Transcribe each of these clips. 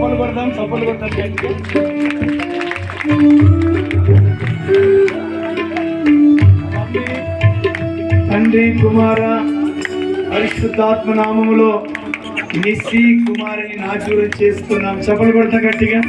చప్పలు కొడదాం చప్పలు కొడతాం గట్టిగా. తండ్రి కుమార పరిశుద్ధాత్మ నామములో నిస్సి కుమారిని నాచూరం చేస్తున్నాం చప్పలు కొడతాం గట్టిగా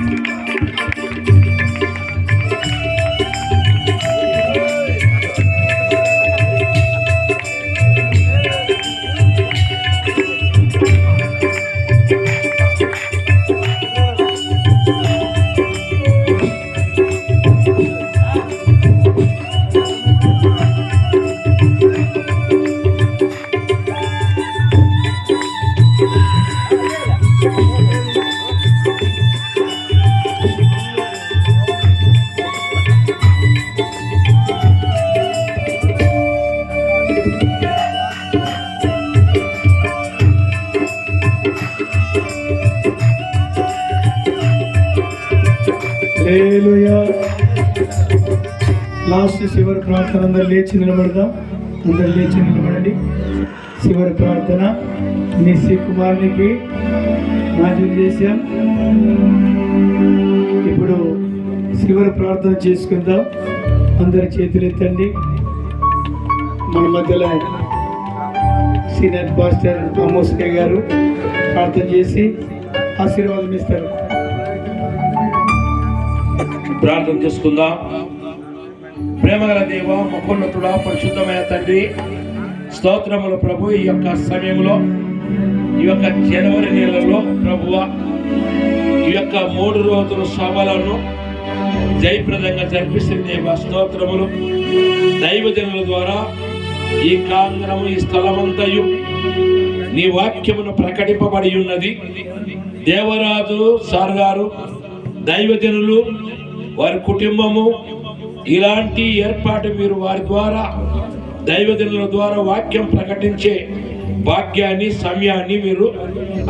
లాస్ట్ చివరి ప్రార్థన అందరు లేచి నిలబడదాం. అందరు లేచి నిలబడండి. చివరి ప్రార్థన. నిస్సి కుమారునికి నాట్యం చేశాం. ఇప్పుడు చివరి ప్రార్థన చేసుకుందాం. అందరి చేతులు ఎత్తండి. మన మధ్యలో సీనియర్ పాస్టర్ అమోస్కే గారు ప్రార్థన చేసి ఆశీర్వాదం ఇస్తారు. ప్రార్థన చేసుకుందాం. ప్రేమగల దేవ మహోన్నతుడ పరిశుద్ధమైన తండ్రి స్తోత్రముల ప్రభు ఈ యొక్క సమయంలో ఈ యొక్క జనవరి నెలలో ప్రభువ ఈ యొక్క మూడు రోజుల సభలను జయప్రదంగా జరిపిస్తుంది దేవ స్తోత్రములు. దైవజనుల ద్వారా ఈ కాంగ్రము ఈ స్థలమంతయు నీ వాక్యమును ప్రకటింపబడి ఉన్నది. దేవరాజు సార్ గారు దైవజనులు వారి కుటుంబము ఇలాంటి ఏర్పాటు మీరు వారి ద్వారా దైవజనుల ద్వారా వాక్యం ప్రకటించే భాగ్యాన్ని సమయాన్ని మీరు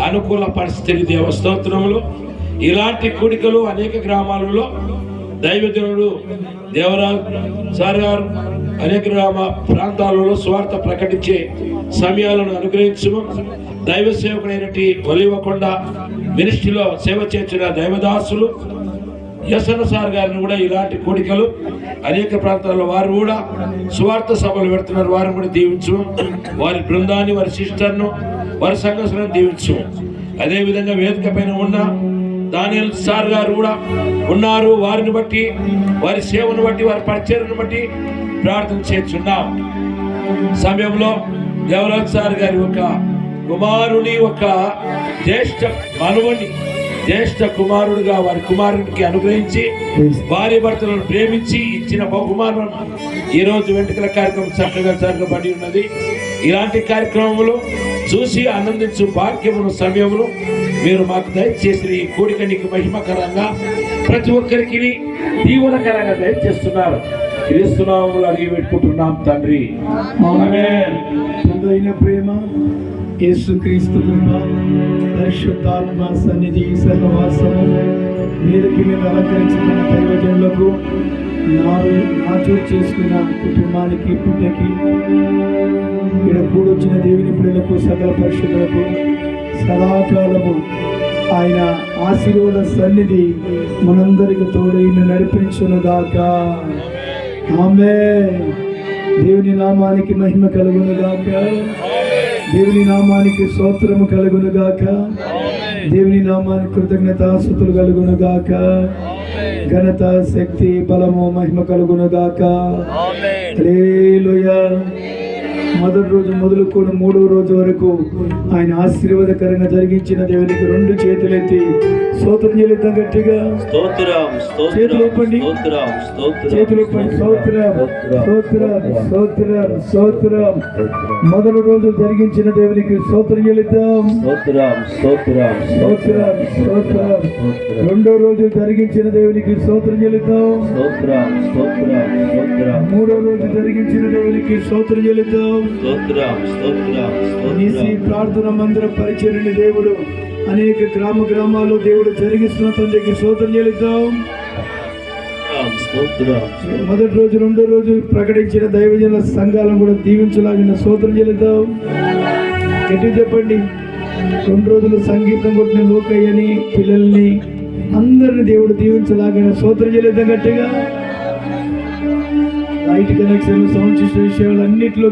అనుకూల పరిస్థితి దేవస్తోత్రములు ఇలాంటి కూడికలు అనేక గ్రామాలలో దైవజనుడు దేవరాజ్ సార్ గారు అనేక గ్రామ ప్రాంతాలలో స్వార్థ ప్రకటించే సమయాలను అనుగ్రహించుము. దైవ సేవకుడైనటి వలివకొండ మినిస్ట్రీలో సేవ చేర్చిన దైవదాసులు ఎస్ఎన్ సార్ గారిని కూడా ఇలాంటి కోడికలు అనేక ప్రాంతాల్లో వారు కూడా సువార్త సభలు పెడుతున్నారు. వారిని కూడా దీవించు. వారి బృందాన్ని వారి సిస్టర్ను వారి సంఘర్షణను దీవించు. అదేవిధంగా వేదిక పైన ఉన్న దానియల్ సార్ గారు కూడా ఉన్నారు. వారిని బట్టి వారి సేవను బట్టి వారి పరిచయను బట్టి ప్రార్థన చేస్తున్నాం. సమయంలో దేవరాజ్ సార్ గారి ఒక కుమారుని ఒక జ్యేష్ఠ మనవుని జ్యేష్ఠ కుమారుడుగా వారి కుమారునికి అనుగ్రహించి భార్య భర్తలను ప్రేమించి ఇచ్చిన బహుమానం ఈ రోజు వెంట్రుకల కార్యక్రమం చక్కగా జరగబడి ఉన్నది. ఇలాంటి కార్యక్రమములు చూసి ఆనందించు భాగ్యమును సమయమును మీరు మాకు దయచేసి ఈ కూడిక నీకు మహిమకరంగా ప్రతి ఒక్కరికి దీవనకరంగా దయచేస్తున్నారు. క్రీస్తునామములు అడిగి పెట్టుకుంటున్నాం తండ్రి. ప్రేమ యేసుక్రీస్తు కృప పరిశుద్ధాత్మ సన్నిధి సహవాసము మీదకి మీద అలంకరించుకున్న దైవజనులకు నారు నాచూరు చేసుకున్న కుటుంబానికి పుట్టకి ఇక్కడ కూడొచ్చిన దేవుని పిల్లలకు సకల పరిశుద్ధులకు సదాకాలము. ఆయన ఆశీర్వాద సన్నిధి మనందరికి తోడైన నడిపించునుగాక ఆమె దేవుని నామానికి మహిమ కలుగును గాక. దేవుని నామానికి స్తోత్రము కలుగును గాక దేవుని నామానికి కృతజ్ఞతాస్తుతులు కలుగును గాక ఘనత శక్తి బలము మహిమ కలుగును గాక హల్లెలూయా. మొదటి రోజు మొదలుకొని మూడో రోజు వరకు ఆయన ఆశీర్వాదకరంగా జరిగించిన దేవునికి రెండు చేతులెత్తి స్తోత్రం చెల్లిద్దాం గట్టిగా చేతులు ఊపండి. స్తోత్రం స్తోత్రం చేతులు పడి స్తోత్రం స్తోత్రం స్తోత్రం స్తోత్రం మొదటి రోజు జరిగించిన దేవునికి స్తోత్రం చెల్లిద్దాం స్తోత్రం స్తోత్రం స్తోత్రం స్తోత్రం రెండో రోజు జరిగించిన దేవునికి స్తోత్రం చెల్లిద్దాం స్తోత్రం స్తోత్రం స్తోత్రం మూడో రోజు జరిగించిన దేవునికి స్తోత్రం చెల్లిద్దాం నీసి స్తోత్రం ప్రార్థన మందిర పరిచయని దేవుడు అనేక గ్రామ గ్రామాల్లో దేవుడు జరిగిస్తున్న తండ్రికి స్తోత్రం చెల్లిద్దాం. మొదటి రోజు రెండో రోజు ప్రకటించిన దైవజన సంఘాలను కూడా దీవించలాగిన స్తోత్రం చెల్లిద్దాం. గట్టి చెప్పండి రెండు రోజులు సంగీతం కొట్టిన లోకయ్యని పిల్లల్ని అందరిని దేవుడు దీవించలాగిన సోదరు చేయలేదా గట్టిగా. లైట్ కనెక్షన్ సౌండ్ సిస్టమ్ విషయాలు అన్నింటిలో